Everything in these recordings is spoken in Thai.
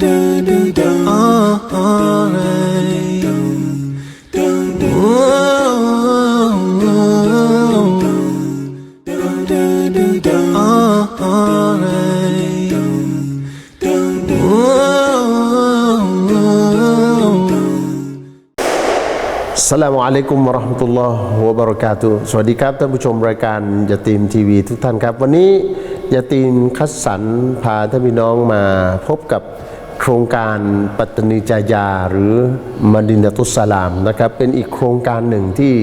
สลามอะลัยกุมวะเราะห์มะตุลลอฮ์วะบะเราะกาตุฮ์สวัสดีครับท่านผู้ชมรายการยาตีมทีวีทุกท่านครับ วันนี้ยาตีมคัดสรรพาท่านพี่น้องมาพบกับ โครงการปัตตานีจายาหรือมาดินาตุสลามนะครับเป็นอีกโครงการหนึ่งที่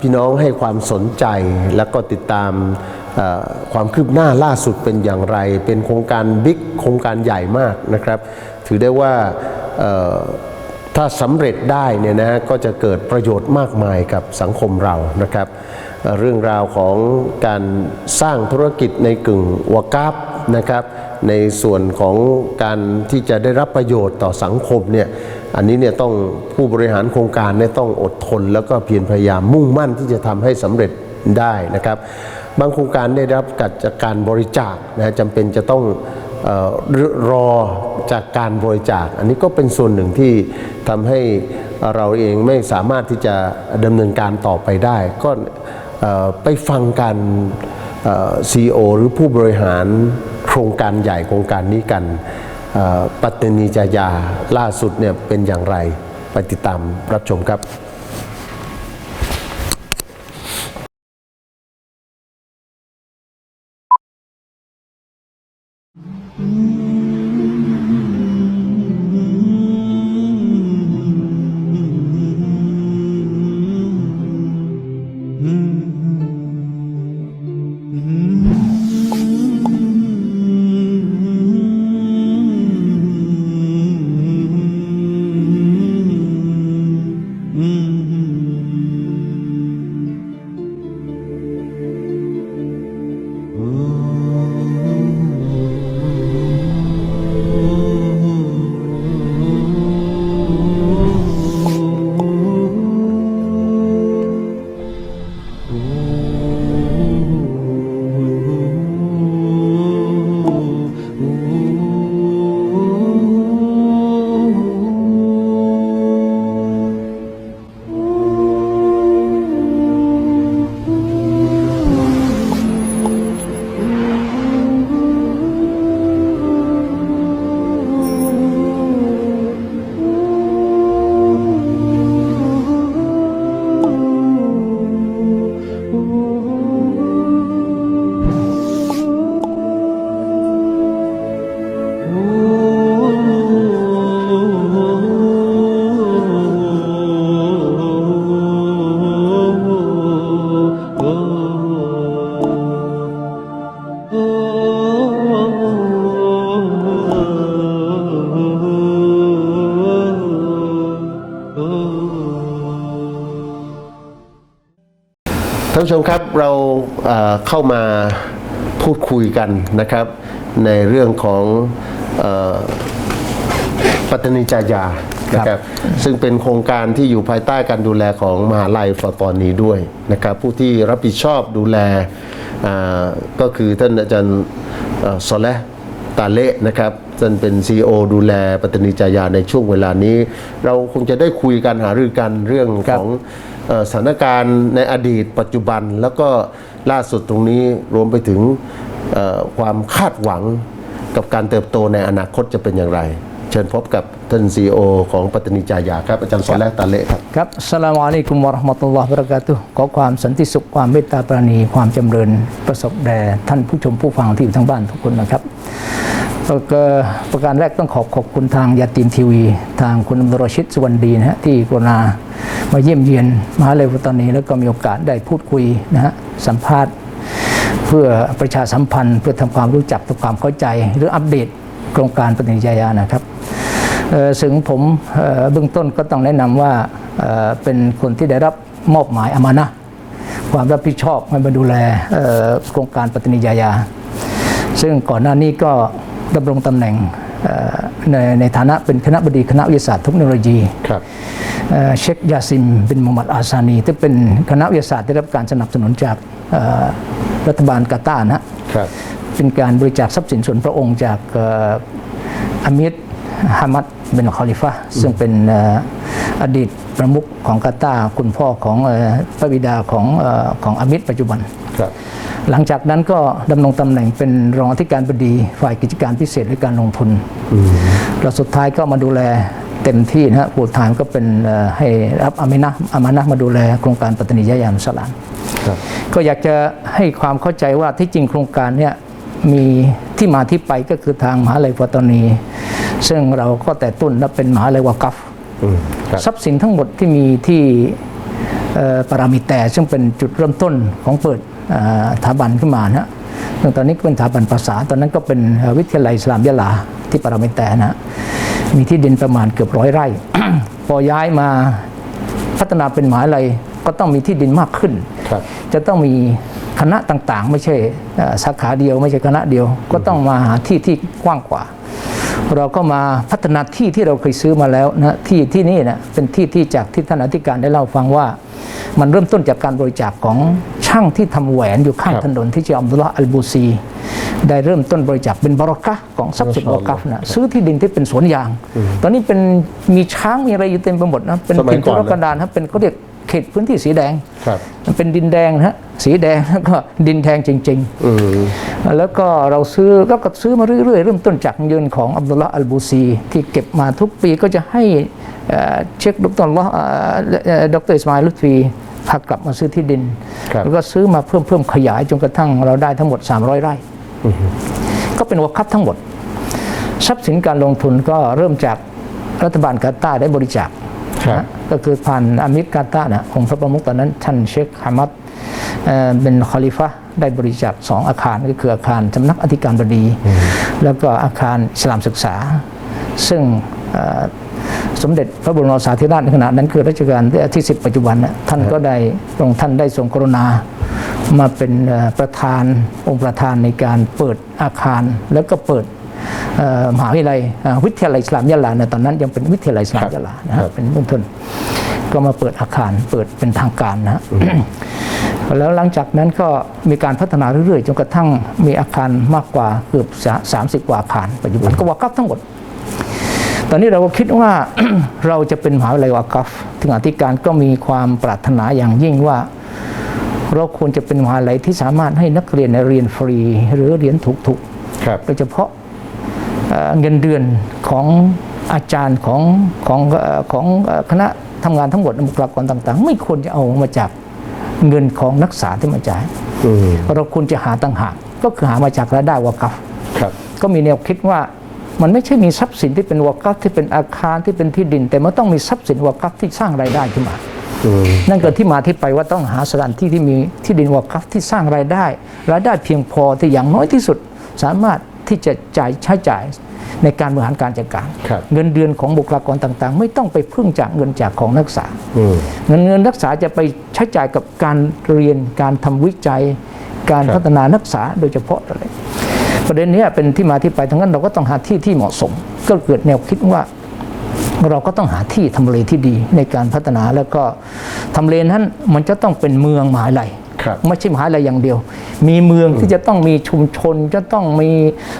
พี่น้องให้ความสนใจแล้วก็ติดตามความคืบหน้าล่าสุดเป็นอย่างไร เป็นโครงการบิ๊กโครงการใหญ่มากนะครับ ถือได้ว่าถ้าสำเร็จได้เนี่ยนะก็จะเกิดประโยชน์มากมายกับสังคมเรานะครับ เรื่องราวของการสร้างธุรกิจในกึ่งวากาบนะครับ ในส่วนของการที่จะได้รับประโยชน์ต่อสังคมเนี่ยอันนี้เนี่ยต้องผู้บริหารโครงการเนี่ยต้องอดทน แล้วก็เพียรพยายามมุ่งมั่นที่จะทำให้สำเร็จได้นะครับ บางโครงการได้รับกจากการบริจาคนะจำเป็นจะต้องออรอจากการบริจาค อันนี้ก็เป็นส่วนหนึ่งที่ทำให้เราเองไม่สามารถที่จะดำเนินการต่อไปได้ ก็ ไปฟังการซีอหรือผู้บริหารโครงการใหญ่โครงการนี้กันปัตตานีจายาล่าสุดเนี่ยเป็นอย่างไร ไปติดตามรับชมครับ เราเอ่อเข้ามาพูดคุยกันนะครับ ในเรื่องของเอ่อปัตตานีจายานะครับซึ่งเป็นโครงการที่อยู่ภายใต้การดูแลของมหาลัยฟอตอนนี้ด้วยนะครับผู้ที่รับผิดชอบดูแลอ่าก็คือท่านอาจารย์เอ่อซอเลห์ตาเละนะครับท่านเป็น CEO ดูแลปัตตานีจายาในช่วงเวลานี้ เราคงจะได้คุยกันหารือกันเรื่องของเอ่อ สถานการณ์ในอดีตปัจจุบันแล้วก็ล่าสุดตรงนี้รวมไปถึงความคาดหวังกับการเติบโตในอนาคตจะเป็นอย่างไร เชิญพบกับท่านซีอของปัตตานีจายาครับ อาจารย์ซอลแลกตาเละครับครับอัสลามอะลัยกุมวะราะห์มะตุลลอฮ์บะเราะกาตุขอความสันติสุขความเมตตาปราณีความจำเริญประสบแด่ท่านผู้ชมผู้ฟังที่อยู่ทั้งบ้านทุกคนนะครับ ประการแรกต้องขอบขอบคุณทางยาตีมทีวี ทางคุณอัมรชิดสุวรรณดีนะฮะที่กรุณามาเยี่ยมเยียนมหาลัยปัตตานีแล้วก็มีโอกาสได้พูดคุยนะฮะสัมภาษณ์ เพื่อประชาสัมพันธ์ เพื่อทำความรู้จักทำความเข้าใจ หรืออัปเดตโครงการปฏิญญานะครับซึ่งผมเบื้องต้นก็ต้องแนะนำว่าเป็นคนที่ได้รับมอบหมายอามานะความรับผิดชอบให้มาดูแลโครงการปฏิญญายาซึ่งก่อนหน้านี้ก็ ดำรงตำแหน่งเอ่อในในฐานะเป็นคณะบดีคณะวิทยาศาสตร์เทคโนโลยีครับเอ่อเชคยาซิมบินมูฮัมหมัดอาซานีที่เป็นคณะวิทยาศาสตร์ได้รับการสนับสนุนจากเอ่อรัฐบาลกาตาร์นะฮะครับเป็นการบริจาคทรัพย์สินส่วนพระองค์จากเอ่ออามิดฮามัดเบนคอลิฟะห์ซึ่งเป็นเอ่ออดีตประมุขของกาตาร์คุณพ่อของเอ่อพระบิดาของเอ่อของอามิดปัจจุบันครับ หลังจากนั้นก็ดำรงตำแหน่งเป็นรองอธิการบดีฝ่ายกิจการพิเศษและการลงทุนแล้วสุดท้ายก็มาดูแลเต็มที่นะฮะผู้ทานก็เป็นเอ่อให้รับอามินะอามานะมาดูแลโครงการปัตตานียะยานุสลามครับก็อยากจะให้ความเข้าใจว่าที่จริงโครงการเนี่ยมีที่มาที่ไปก็คือทางมหาลัยปัตตานี ซึ่งเราก็แต่ต้นและเป็นมหาลัยวากัฟอืมครับทรัพย์สินทั้งหมดที่มีที่เอ่อปารามิแต่ซึ่งเป็นจุดเริ่มต้นของเปิดเอ่อ สถาบันขึ้นมานะฮะซึ่งตอนนี้ก็เป็นสถาบันภาษา ตอนนั้นก็เป็นเอ่อวิทยาลัยอิสลามยะลาที่ปารามิแต่นะฮะมีที่ดินประมาณเกือบร้อยไร่ พอย้ายมาพัฒนาเป็นมหาลัยก็ต้องมีที่ดินมากขึ้นครับจะต้องมีคณะต่างๆ ไม่ใช่เอ่อสาขาเดียว ไม่ใช่คณะเดียว ก็ต้องมาหาที่ที่กว้างกว่า เราก็มาพัฒนาที่ที่เราเคยซื้อมาแล้วนะที่ที่นี่นะเป็นที่ที่จากที่ท่านอธิการได้เล่าฟังว่า มันเริ่มต้นจากการบริจาคของช่างที่ทำแหวนอยู่ข้างครับถนนที่ชื่ออับดุลลาห์อัลบูซี ได้เริ่มต้นบริจาคเป็นบารอกะห์ของทรัพย์สินมาวาชาอัลลอฮ์กัฟนะซื้อที่ดินที่เป็นสวนยาง ตอนนี้เป็นมีช้างมีอะไรอยู่เต็มไปหมดนะเป็นสมัยถิ่นก่ทุอนรนะกันดารครับเป็นเขาเรียก เขตพื้นที่สีแดงครับมันเป็นดินแดงนะฮะสีแดงแล้วก็ดินแดงจริงอืมๆแล้วก็เราซื้อก็ก็ซื้อมาเรื่อยๆ เริ่มต้นจากเงินของอับดุลลาห์อัลบูซี ที่เก็บมาทุกปีก็จะให้เอ่อเช็คดรอัลลอฮ์เอ่อเอ่อดรอิสมาอิลลุตฟีพากลับมาซื้อที่ดินครับแล้วก็ซื้อมาเพิ่มเพิ่มขยายจนกระทั่งเราได้ทั้งหมด 300 ไร่ ก็เป็นวาคัพทั้งหมด ทรัพย์สินการลงทุนก็เริ่มจากรัฐบาลกาตาร์ได้บริจาคครับนะ ก็คือผ่านอามิรกาตาร์นะองค์พระประมุขตอนนั้นท่านเชคฮามัดเอ่อเป็นคอลิฟะห์ได้บริจาคสองอาคารก็คืออาคารสำนักอธิการบดี แล้วก็อาคารอิสลามศึกษา ซึ่งเอ่อสมเด็จพระบรมโอรสาธิราชในขณะนั้นคือรัชกาลที่10ปัจจุบันนะท่านก็ได้พระองค์ท่านได้ทรงกรุณามาเป็นเอ่อประธานองค์ประธานในการเปิดอาคารแล้วก็เปิดเอ่อ มหาวิทยาลัยเอ่อวิทยาลัยอิสลามยะลาเนี่ยตอนนั้นยังเป็นวิทยาลัยอิสลามยะลานะครัฮะบเป็นเบื้องต้นก็มาเปิดอาคารเปิดเป็นทางการนะฮะแล้วหลังจากนั้นก็มีการพัฒนาเรื่อยๆจนกระทั่งมีอาคารมากกว่าเกือบ30 กว่าอาคารปัจจุบันก็วากัฟทั้งหมด ตอนนี้เราก็คิดว่าเราจะเป็นมหาวิทยาลัยวากัฟถึงอธิการก็มีความปรารถนาอย่างยิ่งว่า เราควรจะเป็นมหาวิทยาลัยที่สามารถให้นักเรียนเรียนฟรี หรือเรียนถูกๆครับโดยเฉพาะ เอ่อเงินเดือนของอาจารย์ของของเอ่อของเอ่อคณะทำงานทั้งหมดบุคลากรต่าง ๆ ไม่ควรจะเอามาจากเงินของนักศึกษาที่มาจ่ายอืมเราควรจะหาต่างหากก็คือหามาจากรายได้วากัฟครับก็มีแนวคิดว่ามันไม่ใช่มีทรัพย์สินที่เป็นวากัฟที่เป็นอาคารที่เป็นที่ดิน แต่มันต้องมีทรัพย์สินวากัฟที่สร้างรายได้ขึ้นมาอืมนั่นก็ที่มาที่ไปว่าต้องหาสถานที่ที่มีที่ดินวากัฟที่สร้างรายได้ รายได้เพียงพอที่อย่างน้อยที่สุด สามารถ ที่จะจ่ายใช้จ่ายในการบริหารการจัดการครับเงินเดือนของบุคลากรต่าง ๆ ไม่ต้องไปพึ่งจากเงินจากของนักศึกษาอืมเงินเงินนักศึกษาจะไปใช้จ่ายกับการเรียนการทำวิจัย การครับพัฒนานักศึกษาโดยเฉพาะอะไรประเด็นเนี้ยเป็นที่มาที่ไปทั้งนั้นเราก็ต้องหาที่ที่เหมาะสม ก็เกิดแนวคิดว่าเราก็ต้องหาที่ทำเลที่ดีในการพัฒนาแล้วก็ทำเลนั้นมันจะต้องเป็นเมืองมหาลัยครับ ไม่ใช่มหาลัยอย่างเดียว มีเมืองที่จะต้องมีชุมชน จะต้องมี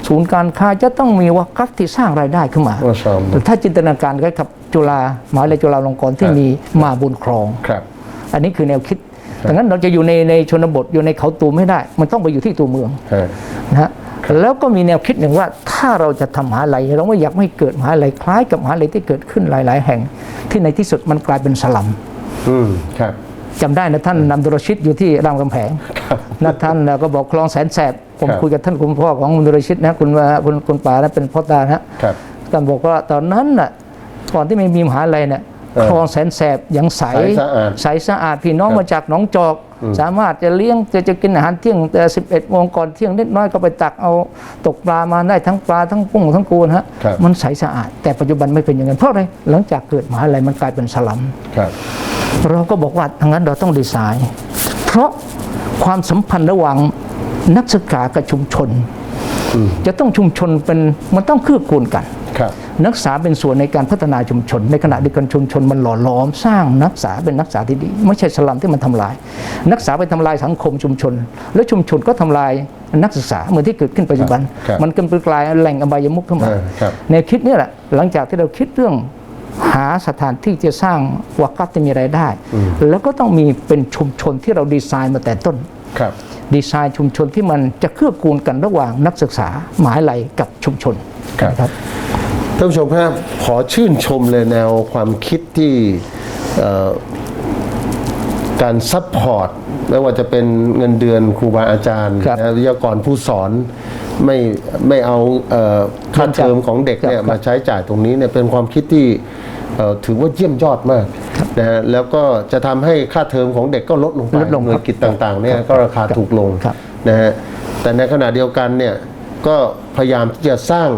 ศูนย์การค้าจะต้องมีวากัฟที่สร้างรายได้ขึ้นมามาชาอัลลอฮ์แต่ถ้าจินตนาการก็กับจุฬามหาวิทยาลัยจุฬาลงกรณ์ที่ครับมีมาบุญครองครับ อันนี้คือแนวคิดดังนั้นเราจะอยู่ในในชนบทอยู่ในเขาตูมไม่ได้ มันต้องไปอยู่ที่ตัวเมืองฮะนะฮะแล้วก็มีแนวคิดหนึ่งว่าถ้าเราจะทำมหาลัยเราไม่อยากให้เกิดมหาลัยคล้ายกับมหาลัยที่เกิดขึ้นหลาย ๆ แห่ง ที่ในที่สุดมันกลายเป็นสลัม อืมครับ จำได้นะท่านนำดุรชิตอยู่ที่รามคำแหงครับนะท่านก็บอกคลองแสนแสบผมครับคุยกับท่านคุณพ่อของดุรชิตนะคุณว่าคุณคุณป่านะเป็นพ่อตานะครับท่านบอกว่าตอนนั้นน่ะก่อนที่ไม่มีมหาลัยเนี่ยเออ คลองแสนแสบยังใสใสสะอาดใสสะอาดพี่น้องครับมาจากหนองจอก สามารถจะเลี้ยงจะจะกินอาหารเที่ยงแต่สิบเอ็ดโมงก่อนเที่ยงนิดน้อยก็ไปตักเอาตกปลามาได้ทั้งปลาทั้งกุ้งทั้งกูนะฮะครับ มันใสสะอาด แต่ปัจจุบันไม่เป็นอย่างนั้นเพราะอะไรหลังจากเกิดมหาลัยมันกลายเป็นสลัม ครับ เราก็บอกว่าทางนั้นเราต้องดีไซน์ เพราะความสัมพันธ์ระหว่างนักศึกษากับชุมชน จะต้องชุมชนเป็นมันต้องคืบคูณกันครับ นักศึกษาเป็นส่วนในการพัฒนาชุมชน ในขณะเดียวกันชุมชนมันหล่อหลอมสร้างนักศึกษาเป็นนักศึกษาที่ดี ไม่ใช่สลัมที่มันทำลาย นักศึกษาไปทำลายสังคมชุมชน แล้วชุมชนก็ทำลายนักศึกษาเหมือนที่เกิดขึ้นปัจจุบันครับมันกำลังกลายแหล่งอบายมุขขึ้นมาเออครับแนวคิดนี่แหละหลังจากที่เราคิดเรื่องหาสถานที่จะสร้างวากัฟที่มีรายได้ แล้วก็ต้องมีเป็นชุมชนที่เราดีไซน์มาแต่ต้นครับดีไซน์ชุมชนที่มันจะเกื้อกูลกันระหว่างนักศึกษามหาวิทยาลัยกับชุมชนครับนะครับ ท่านผู้ชมครับขอชื่นชมเลยแนวความคิดที่เอ่อการซัพพอร์ตไม่ว่าจะเป็นเงินเดือนครูบาอาจารย์ครับนะวิทยากรผู้สอนไม่ไม่เอาเอ่อค่าเทอมของเด็กเนี่ยครับมาใช้จ่ายตรงนี้เนี่ยเป็นความคิดที่เอ่อถือว่าเยี่ยมยอดมากนะฮะแล้วก็จะทำให้ค่าเทอมของเด็กก็ลดลงไปลดลงหน่วยกิจต่างๆเนี่ยก็ราคาถูกลงครับนะฮะแต่ในขณะเดียวกันเนี่ยก็พยายามที่จะสร้าง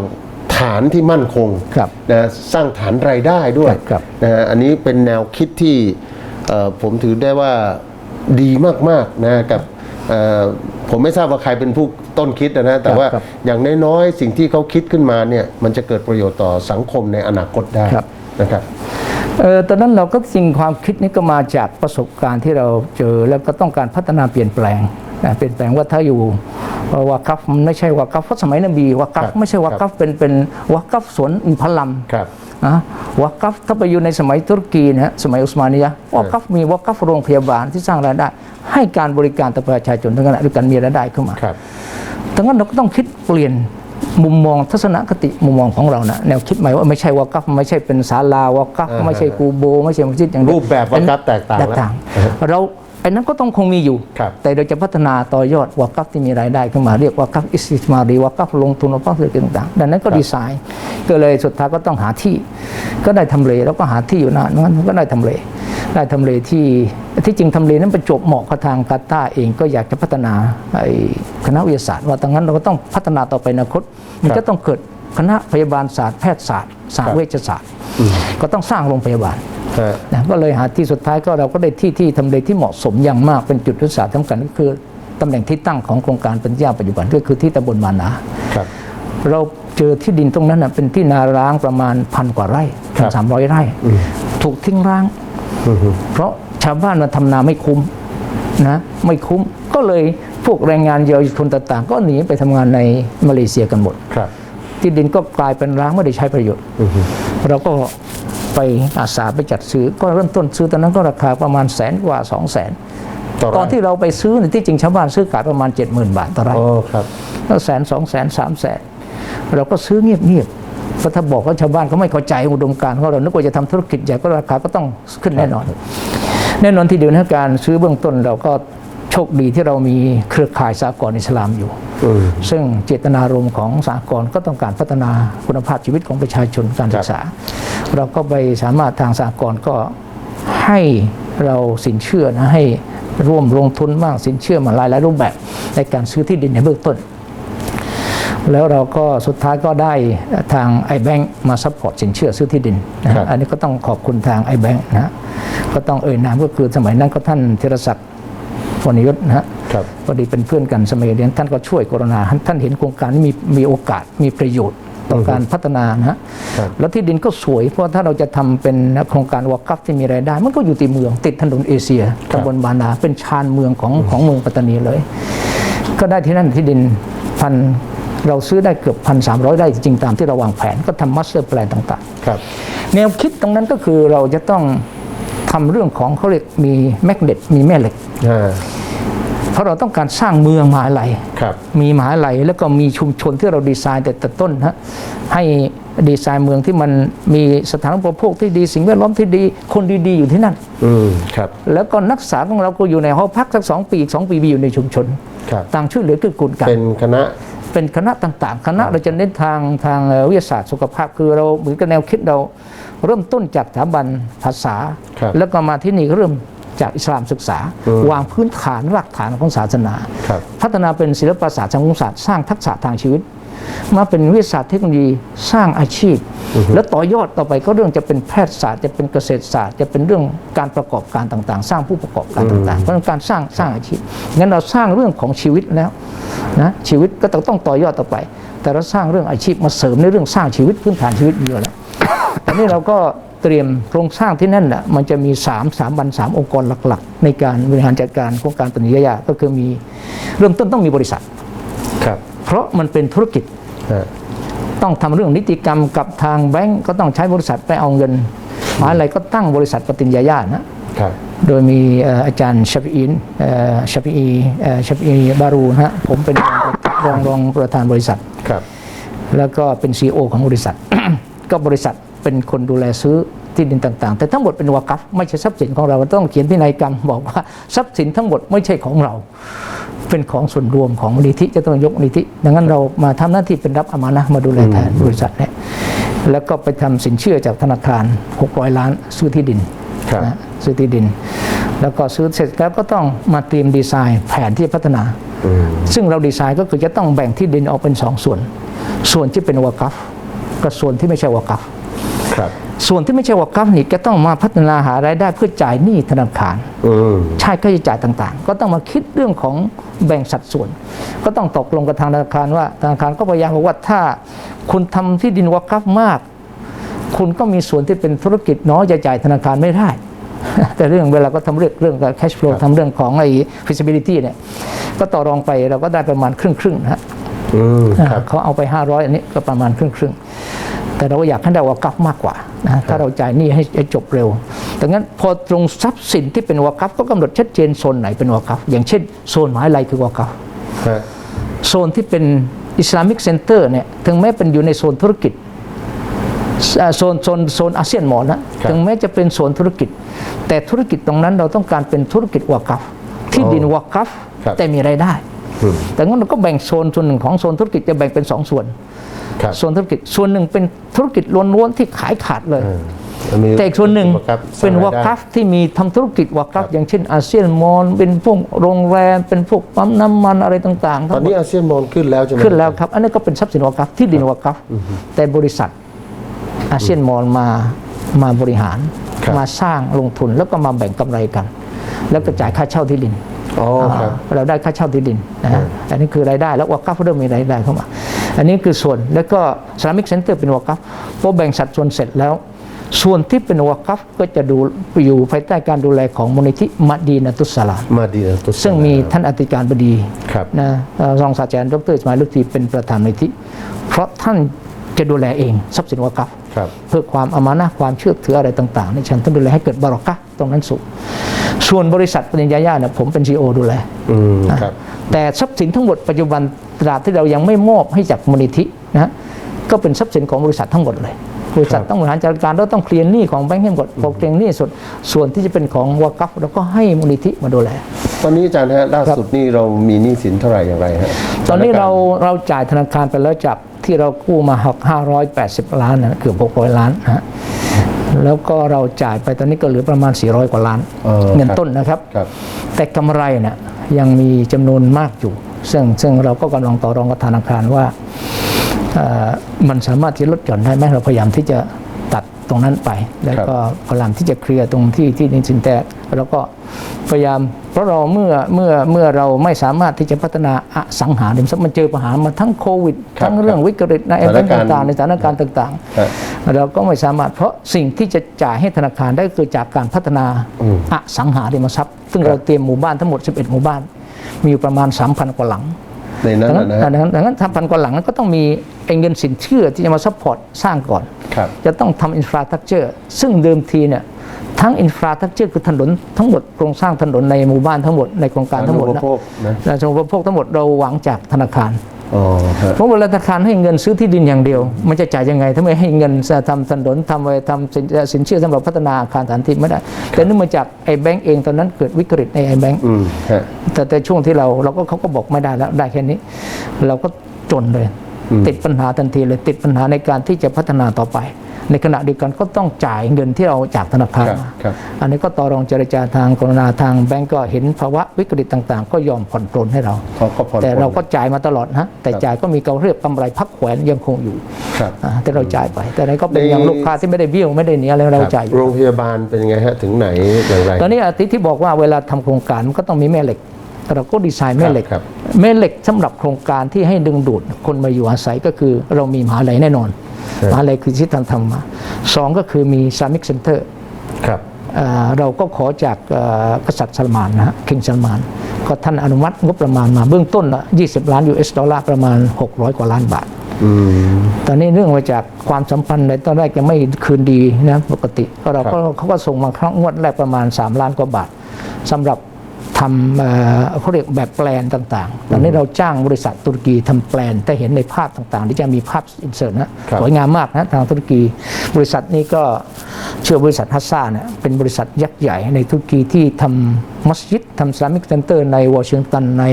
ฐานที่มั่นคงครับนะสร้างฐานรายได้ด้วยครับนะฮะอันนี้เป็นแนวคิดที่เอ่อผมถือได้ว่าดีมากๆนะกับเอ่อผมไม่ทราบว่าใครเป็นผู้ต้นคิดนะนะแต่ว่าครับอย่างน้อยๆสิ่งที่เขาคิดขึ้นมาเนี่ยมันจะเกิดประโยชน์ต่อสังคมในอนาคตได้ครับนะครับเออตอนนั้นเราก็จริงความคิดนี้ก็มาจากประสบการณ์ที่เราเจอแล้วก็ต้องการพัฒนาเปลี่ยนแปลงนะเปลี่ยนแปลงว่าถ้าอยู่เอ่อ วากัฟมันไม่ใช่วากัฟเพราะสมัยนบีวากัฟครับไม่ใช่วากัฟเป็นเป็นวากัฟสวนอินทผลัมครับนะวากัฟถ้าไปอยู่ในสมัยตุรกีนะฮะสมัยอุสมานียะห์วากัฟมีวากัฟโรงพยาบาลที่สร้างรายได้ ให้การบริการต่อประชาชนทั้งนั้นด้วยกันมีรายได้ขึ้นมาครับดังนั้นเราก็ต้องคิดเปลี่ยนมุมมองทัศนคติมุมมองของเรานะแนวคิดใหม่ว่าไม่ใช่วากัฟไม่ใช่เป็นศาลาวากัฟอ่าไม่ใช่กูโบ ไม่ใช่มัสยิดอย่างเดียวรูปแบบวากัฟแตกต่างแตกต่างเรา ไอ้นั้นก็ต้องคงมีอยู่ครับแต่เราจะพัฒนาต่อยอดวากัฟที่มีรายได้ขึ้นมาเรียกวากัฟอิสติมารีวากัฟลงทุนวากัฟอะไรต่างๆดังนั้นก็ดีไซน์ ก็เลยสุดท้ายก็ต้องหาที่ ก็ได้ทำเลแล้วก็หาที่อยู่นานนั้นก็ได้ทำเล ได้ทำเลที่ที่จริงทำเลนั้นประจวบเหมาะกับทางกาตาร์เองก็อยากจะพัฒนาไอ้คณะวิทยาศาสตร์ ว่าดังนั้นเราก็ต้องพัฒนาต่อไปในอนาคตมันก็ต้องเกิดคณะพยาบาลศาสตร์แพทยศาสตร์ศาสตครัร์บเวชศาสตร์ ก็ต้องสร้างโรงพยาบาลฮะ นะก็เลยหาที่สุดท้ายก็เราก็ได้ที่ที่ทำเลที่เหมาะสมอย่างมากเป็นจุดยุทธศาสตร์สำคัญก็คือตำแหน่งที่ตั้งของโครงการปัญญาปัจจุบันก็คือที่ตำบลมานาครับเราเจอที่ดินตรงนั้นนะเป็นที่นาร้างประมาณพันกว่าไร่ครับสามร้อยไร่ ถูกทิ้งร้าง เพราะชาวบ้านมาทำนาไม่คุ้มนะไม่คุ้มก็เลยพวกแรงงานเยาวชนต่างๆ ก็หนีไปทำงานในมาเลเซียกันหมดครับที่ดินก็กลายเป็นร้างไม่ได้ใช้ประโยชน์ เราก็ ไปอาสาไปจัดซื้อ ก็เริ่มต้นซื้อตอนนั้นก็ราคาประมาณแสนกว่าสองแสนต่อไร่ตอนที่เราไปซื้อเนี่ยที่จริงชาวบ้านซื้อขายประมาณ 70,000 บาทต่อไร่อ๋อครับก็แสนสองแสนสามแสนเราก็ซื้อเงียบๆเพราะถ้าบอกว่าชาวบ้านเขาไม่เข้าใจอุดมการณ์ของเรานึกว่าจะทำธุรกิจใหญ่ก็ราคาก็ต้องขึ้นแน่นอน แน่นอนที่เดียวนะการซื้อเบื้องต้นเราก็ โชคดีที่เรามีเครือข่ายสากลอิสลามอยู่อืมซึ่งเจตนารมณ์ของสากลก็ต้องการพัฒนาคุณภาพชีวิตของประชาชนการศึกษา เราก็ไปสามารถทางสากลก็ให้เราสินเชื่อนะให้ร่วมลงทุนบ้างสินเชื่อมาหลายหลายๆรูปแบบ ในการซื้อที่ดินในเบื้องต้น แล้วเราก็สุดท้ายก็ได้ทางไอแบงค์มาซัพพอร์ตสินเชื่อซื้อที่ดินนะครัฮะบอันนี้ก็ต้องขอบคุณทางไอแบงค์นะฮะก็ต้องเอ่ยนามก็คือสมัยนั้นก็ท่านธีรศักดิ์ วรรณยศนะฮะครับพอดีเป็นเพื่อนกันสมัยเรียนท่านก็ช่วยกรณาท่านเห็นโครงการนี้มีมีโอกาสมีประโยชน์ต่อการพัฒนานะฮะครับแล้วที่ดินก็สวยเพราะถ้าเราจะทำเป็นโครงการวากัฟที่มีรายได้ มันก็อยู่ติดเมือง ติดถนนเอเชียตำบลบานาเป็นชานเมืองของของเมืองปัตตานีเลย ก็ได้ที่นั่นที่ดินพันเราซื้อได้เกือบพันสามร้อยไร่จริงๆตามที่เราวางแผนก็ทำมัสเตอร์แปลนต่างครับๆแนวคิดตรงนั้นก็คือเราจะต้อง ทำเรื่องของเขาเรียกมีแมกเนตมีแม่เหล็กอ่าเพราะเราต้องการสร้างเมืองมหาลัยครับมีมหาลัยแล้วก็มีชุมชนที่เราดีไซน์แต่แต่ต้นฮะให้ดีไซน์เมืองที่มันมีสถานอุปโภคที่ดีสิ่งแวดล้อมที่ดีคนดีๆอยู่ที่นั่นอืมครับ แล้วก็นักศึกษาของเราก็อยู่ในหอพักสักสองปีอีกสองปีไปอยู่ในชุมชนครับต่างช่วยเหลือเกื้อกูลกันเป็นคณะเป็นคณะต่างๆ คณะเราจะเน้นทางทางเอ่อวิทยาศาสตร์สุขภาพคือเราเหมือนกับแนวคิดเรา เริ่มต้นจากสถาบันภาษาครับแล้วก็มาที่นี่ก็เริ่มจากอิสลามศึกษาอืมวางพื้นฐานรากฐานของศาสนาครับพัฒนาเป็นศิลปศาสตร์สังคมศาสตร์สร้างทักษะทางชีวิต มาเป็นวิทยาศาสตร์เทคโนโลยีสร้างอาชีพ แล้วต่อยอดต่อไปก็เรื่องจะเป็นแพทยศาสตร์จะเป็นเกษตรศาสตร์ จะเป็นเรื่องการประกอบการต่างๆ สร้างผู้ประกอบการต่างๆ เพราะฉะนั้นการสร้างสร้างอาชีพงั้นเราสร้างเรื่องของชีวิตแล้วนะชีวิตก็ต้องต้องต่อยอดต่อไป แต่เราสร้างเรื่องอาชีพมาเสริมในเรื่องสร้างชีวิตพื้นฐานชีวิตอยู่แล้ว อันนี้เราก็เตรียมโครงสร้างที่นั่นน่ะมันจะมี3 3บัน3องค์กรหลักๆ ในการบริหารจัดการโครงการปฏิญญาก็คือมีเริ่มต้นต้องมีบริษัทครับเพราะมันเป็นธุรกิจฮะต้องทำเรื่องนิติกรรมกับทางแบงก์ก็ต้องใช้บริษัทไปเอาเงินมหาอะไรก็ตั้งบริษัทปฏิญญาญาณนะครับโดยมีเอ่ออาจารย์ชาฟีอินเอ่อชาฟีอีเอ่อชาฟีอีบารูนะฮะผมเป็นรองรองประธานบริษัทครับแล้วก็เป็น CEO ของบริษัท ก็บริษัท เป็นคนดูแลซื้อที่ดินต่าง ๆ แต่ทั้งหมดเป็นวากัฟไม่ใช่ทรัพย์สินของเราต้องเขียนพินัยกรรมบอกว่าทรัพย์สินทั้งหมดไม่ใช่ของเรา เป็นของส่วนรวมของมูลนิธิจะต้องยกมูลนิธิดังนั้นเรามาทำหน้าที่เป็นรับอามานะห์มาดูแลแทนบริษัทเนี่ยแล้วก็ไปทำสินเชื่อจากธนาคาร 600 ล้านซื้อที่ดินครับนะซื้อที่ดิน แล้วก็ซื้อเสร็จแล้วก็ต้องมาเตรียมดีไซน์แผนที่จะพัฒนาอืมซึ่งเราดีไซน์ก็คือจะต้องแบ่งที่ดินออกเป็นสองส่วน ส่วนที่เป็นวากัฟกับส่วนที่ไม่ใช่วากัฟครับ ส่วนที่ไม่ใช่วากัฟนี่ก็ต้องมาพัฒนาหารายได้เพื่อจ่ายหนี้ธนาคารอืมใช้ค่าใช้จ่ายต่างๆ ก็ต้องมาคิดเรื่องของแบ่งสัดส่วน ก็ต้องตกลงกับทางธนาคารว่าธนาคารก็พยายามบอกว่าถ้าคุณทำที่ดินวากัฟมาก คุณก็มีส่วนที่เป็นธุรกิจน้อยจะจ่ายธนาคารไม่ได้ แต่เรื่องเวลาก็ทำเรื่องเรื่อง cash flow ทำเรื่องของไอ้ feasibility เนี่ยก็ต่อรองไปเราก็ได้ประมาณครึ่งครึ่งๆนะฮะอืมอ่าครับเขาเอาไป 500 อันนี้ก็ประมาณครึ่งครึ่งๆ แต่เราอยากให้ได้วากัฟมากกว่านะถ้าเราจ่ายหนี้ให้ให้จบเร็วดังนั้นพอตรงทรัพย์สินที่เป็นวากัฟก็กำหนดชัดเจนโซนไหนเป็นวากัฟอย่างเช่นโซนหมายไรคือวากัฟฮะโซนที่เป็นอิสลามิกเซ็นเตอร์เนี่ยถึงแม้เป็นอยู่ในโซนธุรกิจอ่าโซนโซนโซนอาเซียนหมอนะถึงแม้จะเป็นโซนธุรกิจ แต่ธุรกิจตรงนั้นเราต้องการเป็นธุรกิจวากัฟที่ดินวากัฟแต่มีรายได้อืมแต่งั้นเราก็แบ่งโซนส่วนหนึ่งของโซนธุรกิจจะแบ่งเป็นสองส่วนครับ ส่วนธุรกิจส่วนหนึ่งเป็นธุรกิจล้วนๆที่ขายขาดเลยอันนี้แต่อีกส่วนหนึ่งวากัฟเป็นสร้วางรายได้กัฟที่มีทำธุรกิจวากัฟอย่างเช่นอาเซียนมอลเป็นพวกโรงแรมเป็นพวกปั๊มน้ำมันอะไรต่างๆตอนนี้อาเซียนมองขึ้นแล้วใช่ไหมขึ้นแล้วครับ อันนี้ก็เป็นทรัพย์สินวากัฟที่ดินวากัฟแต่บริษัทอาเซียนมอลมามาบริหารครับมาสร้างลงทุนแล้วก็มาแบ่งกำไรกัน แล้วก็จ่ายค่าเช่าที่ดินอ๋อครับ เราได้ค่าเช่าที่ดินนะฮะอันนี้คือรายได้แล้ววากัฟเริ่มมีรายได้เข้ามา อันนี้คือส่วนแล้วก็สลามิกเซ็นเตอร์เป็นวากัฟพอแบ่งสัดส่วนเสร็จแล้ว ส่วนที่เป็นวากัฟก็จะดูอยู่ภายใต้การดูแลของมูลนิธิมัดดีนาตุสสลามมาดีนะตุสซึ่งมีท่านอธิการบดีครับนะเอ่อรองศาสตราจารย์ดรอิสมาอิลลุกทีเป็นประธานมูลนิธิ เพราะท่าน จะดูแลเองทรัพย์สินวากัฟครับเพื่อความอามานะห์ความเชื่อถืออะไรต่างๆในชั้นต้องดูแลให้เกิดบารอกะห์ตรงนั้นสูงส่วนบริษัทปริญญาญาเนี่ยผมเป็นซีโอดูแลอืมครับแต่ทรัพย์สินทั้งหมดปัจจุบันตราบที่เรายังไม่มอบให้จากมูลนิธินะก็เป็นทรัพย์สินของบริษัททั้งหมดเลยบริษัทครับต้องบริหารจัดการแล้วต้องเคลียร์หนี้ของแบงก์ให้หมดพอเคลียร์หนี้สุดส่วนที่จะเป็นของวากัฟเราก็ให้มูลนิธิมาดูแล ตอนนี้อาจารย์ฮะล่าสุดนี่เรามีหนี้สินเท่าไหร่อย่างไรฮะตอนนี้เราเราจ่ายธนาคารไปแล้วจาก ที่เรากู้มาหัก580 ล้านนะเกือบ600 ล้านนะฮะแล้วก็เราจ่ายไปตอนนี้ก็เหลือประมาณ 400 กว่าล้านออเงินครับต้นนะครับ ครับ แต่กำไรเนี่ยยังมีจำนวนมากอยู่ ซึ่งซึ่งเราก็กำลังต่อรองกับธนาคารว่าเอ่อมันสามารถที่ลดหย่อนได้ไหมเราพยายามที่จะ ตัดตรงนั้นไป แล้วก็พยายามที่จะเคลียร์ตรงที่ที่นิสินแต่แล้วก็พยายามเพราะเราเมื่อเมื่อเมื่อเราไม่สามารถที่จะพัฒนาอสังหาริมทรัพย์มันเจอปัญหามาทั้งโควิดครับทั้งเรื่องวิกฤตในสถานการณ์ต่างๆในสถานการณ์ต่างฮะๆเราก็ไม่สามารถเพราะสิ่งที่จะจ่ายให้ธนาคารได้คือจากการพัฒนาอืมอสังหาริมทรัพย์ ซึ่งครับเราเตรียมหมู่บ้านทั้งหมด 11 หมู่บ้าน มีอยู่ประมาณ 3,000 กว่าหลังในนั้นดังนั้นนะฮะดังนั้นดังนั้นทำพันกว่าหลังนั้นก็ต้องมีไอ้เงินสินเชื่อที่จะมาซัพพอร์ตสร้างก่อนครับ จะต้องทำอินฟราสตรักเจอร์ซึ่งเดิมทีเนี่ยทั้งอินฟราสตรักเจอร์คือถนนทั้งหมดโครงสร้างถนนในหมู่บ้านทั้งหมดในโครงการทั้งหมดอนุปโภคนะและสมุปโภคทั้งหมดเราหวังจากธนาคารอ๋อฮะเพราะเวลาธนาคารให้เงินซื้อที่ดินอย่างเดียว มันจะจ่ายยังไงถ้าไม่ให้เงินทำถนนทำอะไรทำสินสินเชื่อสำหรับพัฒนาอาคารสถานที่ไม่ได้ แต่เนื่องมาจากไอ้แบงก์เองตอนนั้นเกิดวิกฤตในไอ้แบงก์อืมฮะแต่แต่ช่วงที่เราเราก็เขาก็บอกไม่ได้แล้วได้แค่นี้ เราก็จนเลยอืม ติดปัญหาทันทีเลยติดปัญหาในการที่จะพัฒนาต่อไป ในขณะเดียวกันก็ต้องจ่ายเงินที่เราจากธนาคารครับมาครับอันนี้ก็ต่อรองเจรจาทางกรุณาทางแบงก์ก็เห็นภาวะวิกฤตต่างๆ ก็ยอมผ่อนปลนให้เราเขาก็ผ่อนแต่เราปลนก็จ่ายมาตลอดนะแต่ครับจ่ายก็มีการเรียกกำไรพักแขวนยังคงอยู่ครับอ่าแต่เราจ่ายไป แต่อะไรก็เป็นในอย่างลูกค้าที่ไม่ได้เบี้ยวไม่ได้หนีอะไรเราจ่ายอยู่โรงพยาบาลเป็นยังไงฮะถึงไหนอย่างไรตอนนี้อาทิตย์ที่บอกว่าเวลาทำโครงการมันก็ต้องมีแม่เหล็ก เราก็ดีไซน์แม่เหล็กครับแม่เหล็กสำหรับโครงการที่ให้ดึงดูดคนมาอยู่อาศัยก็คือเรามีมหาลัยแน่นอนครับมหาลัยคือที่ท่านทำมาสองก็คือมีซามิกเซ็นเตอร์ครับเราก็ขอจากเอ่อกษัตริย์ซัลมานนะฮะคิงซัลมานขก็ท่านอนุมัติงบประมาณมาเบื้องต้นละ20 ล้าน US ดอลลาร์ประมาณ 600 กว่าล้านบาทอืมตอนนี้เรื่องมาจากความสัมพันธ์ในตอนแรกยังไม่คืนดีนะปกติก็เราก็เขาก็ส่งมาครั้งงวดแรกประมาณ 3 ล้านกว่าบาทสำหรับ ทำเอ่อเขาเรียกแบบแปลนต่างๆ ตอนนี้เราจ้างบริษัทตุรกีทำแปลนถ้าเห็นในภาพต่างๆ ที่จะมีภาพอินเสิร์ตนะสวยงามมากนะทางตุรกี บริษัทนี้ก็เชื่อบริษัทฮัสซาเนี่ยเป็นบริษัทยักษ์ใหญ่ในตุรกีที่ทำมัสยิดทำสลามิกเซ็นเตอร์ในวอชิงตันใน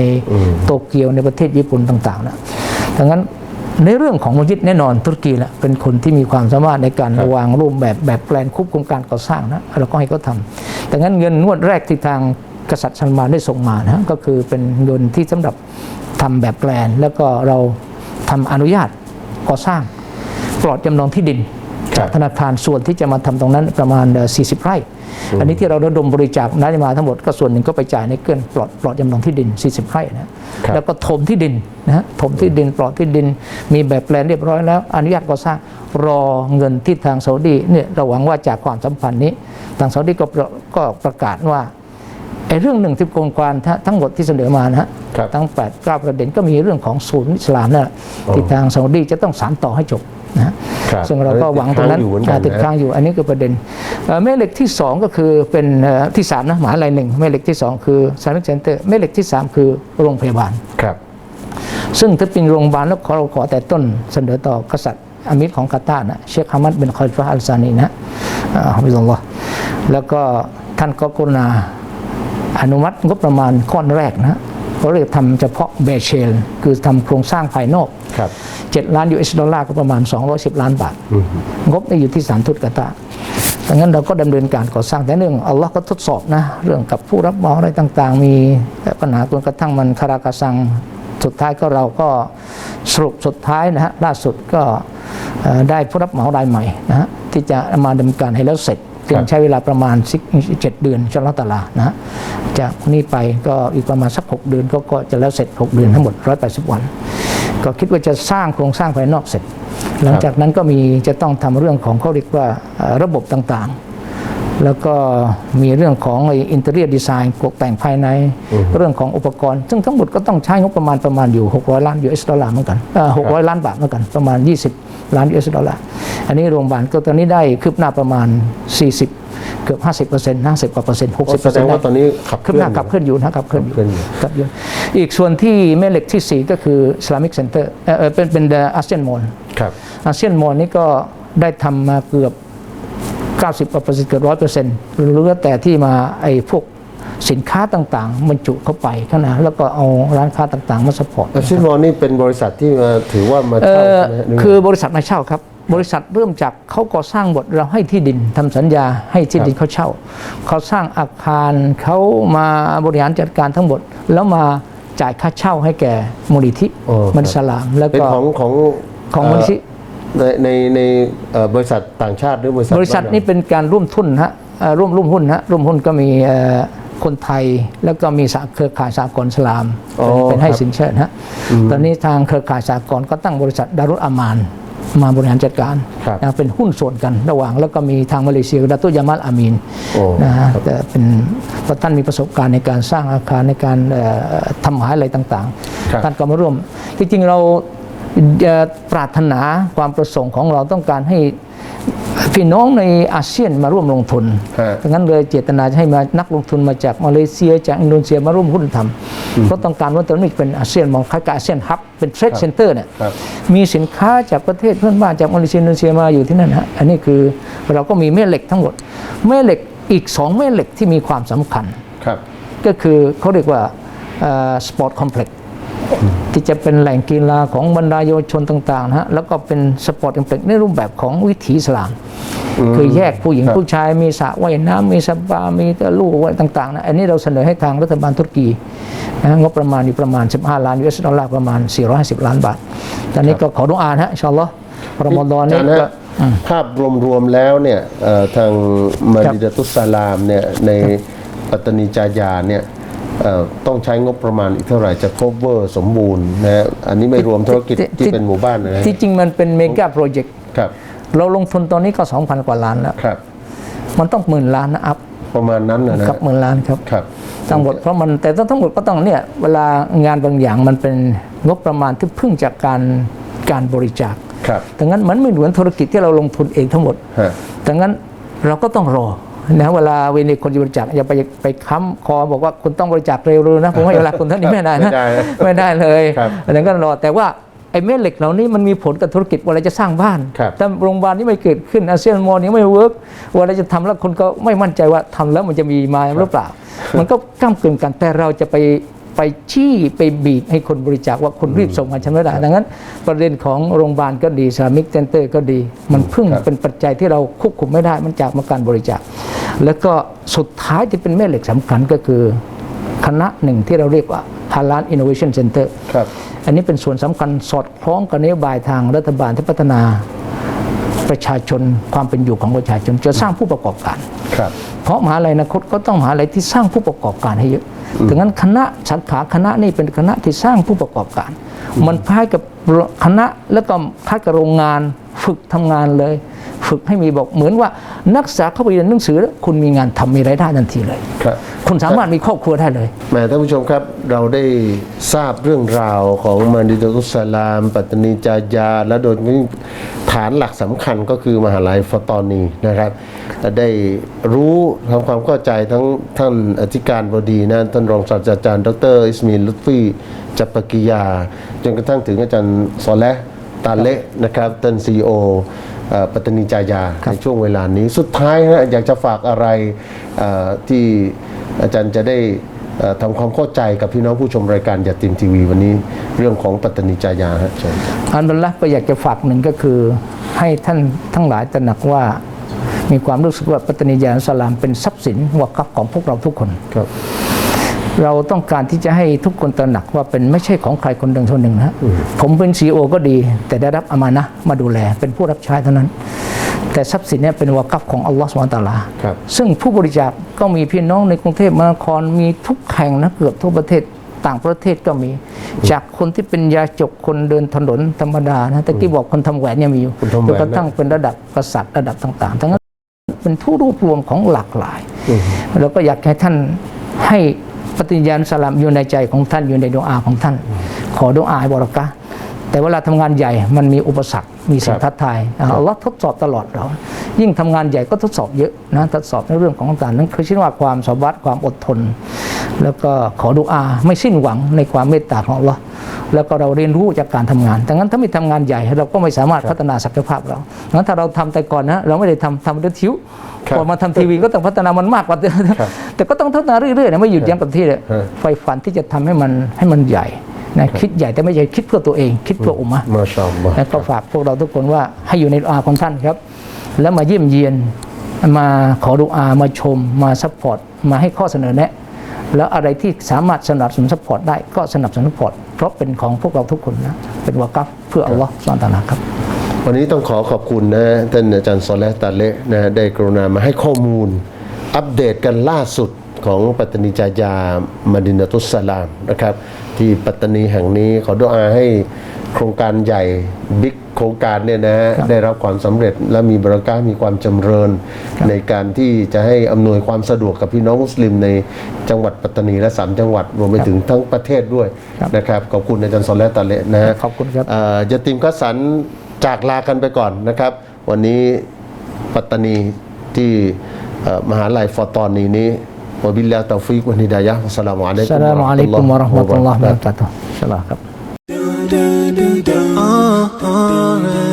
โตเกียวในประเทศญี่ปุ่นต่างๆนะดังนั้นในเรื่องของมัสยิดแน่นอนตุรกีแหละเป็นคนที่มีความสามารถในการวางรูปแบบแบบแปลนควบคุมการก่อสร้างนะเราก็ให้เขาทำดังนั้นเงินงวดแรกที่ทาง กษัตริย์ซัลมานได้ส่งมานะก็คือเป็นเงินที่สำหรับทำแบบแปลน แล้วก็เราทำอนุญาตก่อสร้างปลอดจำนองที่ดินครัจาบกธนาคารส่วนที่จะมาทำตรงนั้นประมาณเอ่อ40 ไร่ อันนี้ที่เราระดมบริจาคได้มาทั้งหมดก็ส่วนหนึ่งก็ไปจ่ายในเกินปลอดปลอดจำนองที่ดิน 40 ไร่นะแล้วก็ถมที่ดินนะฮะถมที่ดินปลอดที่ดิน มีแบบแปลนเรียบร้อยแล้ว อนุญาตก่อสร้างรอเงินที่ทางซาอุดีเนี่ยเราหวังว่าจากความสัมพันธ์นี้ ทางซาอุดีก็ประก็ประกาศว่า ไอ้เรื่องหนึ่งที่โครงการทั้งทั้งหมดที่เสนอมานะฮะครับทั้ง8 9ประเด็นก็มีเรื่องของศูนย์อิสลามนั่นแหละที่ทางซาอุดีจะต้องสานต่อให้จบนะฮะครับซึ่งเราก็หวังตรงนั้นติดค้างอยู่เหมือนกันอ่าติดนะค้างอยู่อันนี้คือประเด็นเอ่อแม่เหล็กที่ 2 ก็คือเป็นเอ่อที่สามนะหมหาลัยหนึ่งแม่เหล็กที่ 2 คือซานิกเซ็นเตอร์แม่เหล็กที่ 3 คือโรงพยาบาลครับ ซึ่งถ้าเป็นโรงพยาบาลแล้วขอเราขอแต่ต้นเสนอต่อกษัตริย์อามิรของกาตาร์นะเชคฮามัดเป็นคอลิฟะอัลซานีนะอ่าฮะบิลลอฮ์แล้วก็ท่านก็กรุณา อนุมัติงบประมาณก้อนแรกนะเขาเรียกทำเฉพาะเบเชล คือทำโครงสร้างภายนอกครับ7ล้าน US ดอลลาร์ก็ประมาณ 210 ล้านบาท งบนี่อยู่ที่สถารทูตกาตาร์ดังนั้นเราก็ดำเนินการก่อสร้างแต่เรื่องอัลลอฮ์ก็ทดสอบนะเรื่องกับผู้รับเหมาอะไรต่าง ๆ มีปัญหาจนกระทั่งมันคารากาซังสุดท้ายก็เราก็สรุปสุดท้ายนะฮะล่าสุดก็เอ่อได้ผู้รับเหมารายใหม่นะฮะที่จะมาดำเนินการให้แล้วเสร็จ ซึ่งใช้เวลาประมาณเจ็ดเดือนชลอตลานะ จากนี้ไปก็อีกประมาณสัก 6 เดือนก็จะแล้วเสร็จ 6 เดือนทั้งหมด 180 วัน ก็คิดว่าจะสร้างโครงสร้างภายนอกเสร็จ หลังจากนั้นก็มีจะต้องทำเรื่องของเขาเรียกว่าระบบต่างๆ แล้วก็มีเรื่องของอินเทอร์เนียดีไซน์ตกแต่งภายใน เรื่องของอุปกรณ์ ซึ่งทั้งหมดก็ต้องใช้งบประมาณประมาณอยู่ 600 ล้าน US ดอลลาร์เหมือนกันเอ่อ600ล้านบาทเหมือนกันประมาณ 20 ล้าน US ดอลลาร์อันนี้โรงพยาบาลก็ตอนนี้ได้คืบหน้าประมาณ 40เกือบ 50เปอร์เซ็นต์50กว่าเปอร์เซ็นต์60เปแสอร์ดเซ็นงต์ว่าตอนนี้ขับเคขึ้นลื่หอนน้าขับเคลื่อนอยู่นะขับเคลื่อนอยู่ขับเคลื่อนอยู่ขับอยู่อีกส่วนที่แม่เหล็กที่ 4 ก็คือ Islamic Center เอ่อเอ่อเป็นเป็นอาเซียนมอลครับอาเซียนมอลนี่ก็ได้ทำมาเกือบ 90เปอร์เซ็นต์เกือบร้อยเปอร์เซ็นต์เหลือแต่ที่มาไอ้พวกสินค้าต่างๆบรรจุเข้าไปข้างในแล้วก็เอาร้านค้าต่างๆ มาสปอร์ตอาชีพวอนนี่เป็นบริษัทที่มาถือว่ามาเอเช่าอใช่ไหมหรืคือบริษัทมาเช่าครับ บริษัทเริ่มจากเขาก่อสร้างบทเราให้ที่ดินทำสัญญาให้ที่ดินเขาเช่า เขาสร้างอาคารเขามาบริหารจัดการทั้งหมดแล้วมาจ่ายค่าเช่าให้แก่มูลนิธิอ๋อครับมันสลาม แล้วเป็นก็ของของของมูลนิธิเอ่อ ในในในเอ่อบริษัทต่างชาติหรือบริษัทบริษัทานี้เป็นการร่วมทุนฮะเอ่อร่วมร่วมหุ้นฮะร่วมหุ้นก็มีเอ่อคนไทยแล้วก็มีสาเครือข่ายสากลสลามอ๋อเป็นเป็นให้ครับสินเชื่อฮะตอนนี้ทางเครือข่ายสากลก็ตั้งบริษัทดารุลอามานมาบริหารจัดการครับนะเป็นหุ้นส่วนกันระหว่าง แล้วก็มีทางมาเลเซียกับดาตุยามัลอามีนโอ้นะฮะครับแต่เป็นเพราะท่านมีประสบการณ์ในการสร้างอาคารในการเอ่อทำหมายอะไรต่างครับๆท่านก็มาร่วมที่จริงเราเอ่อ ปรารถนาความประสงค์ของเราต้องการให้พี่น้องในอาเซียนมาร่วมลงทุนฮะดังนั้นเลยเจตนาจะให้มานักลงทุนมาจากมาเลเซียจากอินโดนีเซียมาร่วมหุ้นทำเพราะต้องการว่าตอนนี้เป็นอาเซียนมองคล้ายกับอาเซียนฮับเป็นเทรดเซ็นเตอร์เนี่ยครับมีสินค้าจากประเทศเพื่อนบ้านจากมาเลเซียอินโดนีเซียมาอยู่ที่นั่นฮะอันนี้คือเราก็มีแม่เหล็กทั้งหมด แม่เหล็กอีกสองแม่เหล็กที่มีความสำคัญครับก็คือเขาเรียกว่าสปอร์ตคอมเพล็กซ์ ที่จะเป็นแหล่งกีฬาของบรรดาเยาวชนต่างๆนะฮะแล้วก็เป็นสปอร์ตคอมเพล็กซ์ในรูปแบบของวิถีอิสลาม คือแยกผู้หญิงครับผู้ชายมีสระว่ายน้ำมีสปามีลูกอะไรต่างๆนะอันนี้เราเสนอให้ทางรัฐบาลตุรกีนะงบประมาณอยู่ประมาณ 15 ล้าน US ดอลลาร์ประมาณ 450 ล้านบาทตอนนี้ก็ขอดุอานะฮะอินชาอัลลอฮ์รอมฎอนอานี้จารย์ก็ฮะภาพรวมๆแล้วเนี่ยเอ่อทางมาดิดาตุสสลามเนี่ยในปัตตานีจายาเนี่ยเอ่อ ต้องใช้งบประมาณอีกเท่าไหร่จะ cover สมบูรณ์นะฮะอันนี้ไม่รวมธุรกิจที่ที่เป็นหมู่บ้านนะฮะที่จริงมันเป็นเมกะโปรเจกต์ครับเราลงทุนตอนนี้ก็ 2,000 กว่าล้านแล้วครับมันต้องหมื่นล้านนะอัพประมาณนั้นนะนะกับหมื่นล้านครับครับทั้งหมดเพราะมันแต่ทั้งหมดก็ต้องเนี่ยเวลางานบางอย่างมันเป็นงบประมาณที่พึ่งจากการการบริจาคครับดังนั้นมันไม่เหมือนธุรกิจที่เราลงทุนเองทั้งหมดฮะดังนั้นเราก็ต้องรอ นะเวลาเวลาคนจะบริจาคอย่าไปไปค้ำคอบอกว่าคุณต้องบริจาคเร็วๆนะผมว่าเวลาคุณท่านนี้ไม่ได้นะไม่ได้นะไม่ได้เลยครับดังนั้นรอแต่ว่าไอ้แม่เหล็กเหล่านี้มันมีผลกับธุรกิจเวลาจะสร้างบ้านครับถ้าโรงพยาบาลนี้ไม่เกิดขึ้นอาเซียนมอลนี้ไม่เวิร์กเวลาจะทำแล้วคนก็ไม่มั่นใจว่าทำแล้วมันจะมีมาหรือเปล่า มันก็ก้ากึ่งกันแต่เราจะไป ไปชี้ไปบีบให้คนบริจาคว่าคนรีบส่งมาฉันไม่ได้ดังนั้น ประเด็นของโรงพยาบาลก็ดีสามิกเซนเตอร์ก็ดี มันพึ่งครับเป็นปัจจัยที่เราควบคุมไม่ได้มันจากมาการบริจาค แล้วก็สุดท้ายที่เป็นแม่เหล็กสำคัญก็คือคณะหนึ่งที่เราเรียกว่า Thailand Innovation Center ครับอันนี้เป็นส่วนสำคัญสอดคล้องกับนโยบายทางรัฐบาลที่พัฒนาประชาชนความเป็นอยู่ของประชาชนจะสร้างผู้ประกอบการครับเพราะมหาลัยอนาคตก็ต้องมหาลัยที่สร้างผู้ประกอบการให้เยอะ ดังนั้นคณะสาขาคณะนี่เป็นคณะที่สร้างผู้ประกอบการ มันคล้ายกับคณะแล้วก็คล้ายกับโรงงานฝึกทำงานเลย ฝึกให้มีบอกเหมือนว่านักศึกษาเข้าไปเรียนหนังสือแล้วคุณมีงานทำมีรายได้ทันทีเลยครับคุณสามารถมีครอบครัวได้เลยแหมท่านผู้ชมครับเราได้ทราบเรื่องราวของมันดิตุสลาม ปัตตานีจายา และโดยเฉพาะฐานหลักสำคัญก็คือมหาลัยฟตอนีนะครับและได้รู้ทำความเข้าใจทั้งท่านอธิการบดีนะท่านรองศาสตราจารย์ ดรอิสมีนลุตฟีจัปปกิยา จนกระทั่งถึงอาจารย์ซอและตาเละนะครับท่านซีโอปัตตานีจายา ในช่วงเวลานี้สุดท้ายนะอยากจะฝากอะไรเอ่อที่อาจารย์จะได้เอ่อ ทำความเข้าใจกับพี่น้องผู้ชมรายการยาติมทีวีวันนี้เรื่องของปัตตานีจายาฮะเชิญอันดับแรกก็อยากจะฝากหนึ่งก็คือ ให้ท่านทั้งหลายตระหนักว่ามีความรู้สึกว่าปัตตานียานสลามเป็นทรัพย์สินวากับของพวกเราทุกคนครับ เราต้องการที่จะให้ทุกคนตระหนักว่าเป็นไม่ใช่ของใครคนหนึ่งคนหนึ่งนะผมเป็นซีอก็ดี แต่ได้รับอามานะห์มาดูแลเป็นผู้รับใช้เท่านั้น แต่ทรัพย์สินเนี่ยเป็นวากับของอัลลอฮฺสุบฮานะฮูวะตะอาลาครับซึ่งผู้บริจาคก็มีพี่น้องในกรุงเทพมหานครมีทุกแห่งนะเกือบทุกประเทศต่างประเทศก็มี จากคนที่เป็นยาจกคนเดินถนนธรรมดานะตะกี้บอกคนทำแหวนยังมีอยู่คนทำแหวนจนกระทั่งเป็นระดับกษัตริย์ระดับต่าง ๆ ทั้งนั้นเป็นผู้รวบรวมของหลากหลาย แล้วก็อยากให้ท่านให้ปฏิญญาณสลามอยู่ในใจของท่านอยู่ในดวงอาของท่าน ขอดวงอาให้บรักะห์ แต่เวลาทำงานใหญ่มันมีอุปสรรค มีสิ่งครับท้าทายอัลลอฮ์ทดสอบตลอดเรา ยิ่งทำงานใหญ่ก็ทดสอบเยอะนะ ทดสอบในเรื่องของต่างๆนั้นคือชื่อว่าความสบัดความอดทน แล้วก็ขอดุอาไม่สิ้นหวังในความเมตตาของอัลลอฮ์แล้วก็เราเรียนรู้จากการทำงาน ดังนั้นถ้าไม่ทำงานใหญ่เราก็ไม่สามารถพัฒนาศักยภาพเราดังนั้นถ้าเราทำแต่ก่อนนะเราไม่ได้ทำทำด้วยทิ้วครับพอมาทำทีวีก็ต้องพัฒนามันมากกว่าเดิมครับแต่ก็ต้องพัฒนาเรื่อยๆนะไม่หยุดยั้งกับที่เลยฮะไฟฝันที่จะทำให้มันให้มันใหญ่ นะคิดใหญ่แต่ไม่ใช่คิดเพื่อตัวเอง คิดเพื่ออุมมะห์มาชาอัลลอฮ์แล้วก็ฝากพวกเราทุกคนว่าให้อยู่ในดุอาของท่านครับ แล้วมาเยี่ยมเยียนมาขอดุอามาชม มาซัพพอร์ตมาให้ข้อเสนอแนะ แล้วอะไรที่สามารถสนับสนุนซัพพอร์ตได้ก็สนับสนุนซัพพอร์ตเพราะเป็นของพวกเราทุกคนนะเป็นวากัฟเพื่ออัลลอฮ์สุบฮานะฮูวะตะอาลาครับวันนี้ต้องขอขอบคุณนะท่านอาจารย์ซอและตาเละนะได้กรุณามาให้ข้อมูล อัปเดตกันล่าสุด ของปัตตานีจายามาดินาตุสสลามนะครับ ที่ปัตตานีแห่งนี้ขอดุอาให้โครงการใหญ่บิ๊กโครงการเนี่ยนะฮะได้รับความสำเร็จและมีบราการมีความจำเริญ ในการที่จะให้อำนวยความสะดวกกับพี่น้องมุสลิมในจังหวัดปัตตานีและสามจังหวัดรวมไปถึงทั้งประเทศด้วยครับนะครับขอบคุณอาจารย์ซอและตาเละนะฮะขอบคุณครับเอ่อยาติมคัสสันจากลากันไปก่อนนะครับ วันนี้ปัตตานีที่เอ่อมหาลัยฟอตอนนีนี้ วะบิลลาฮ์ตา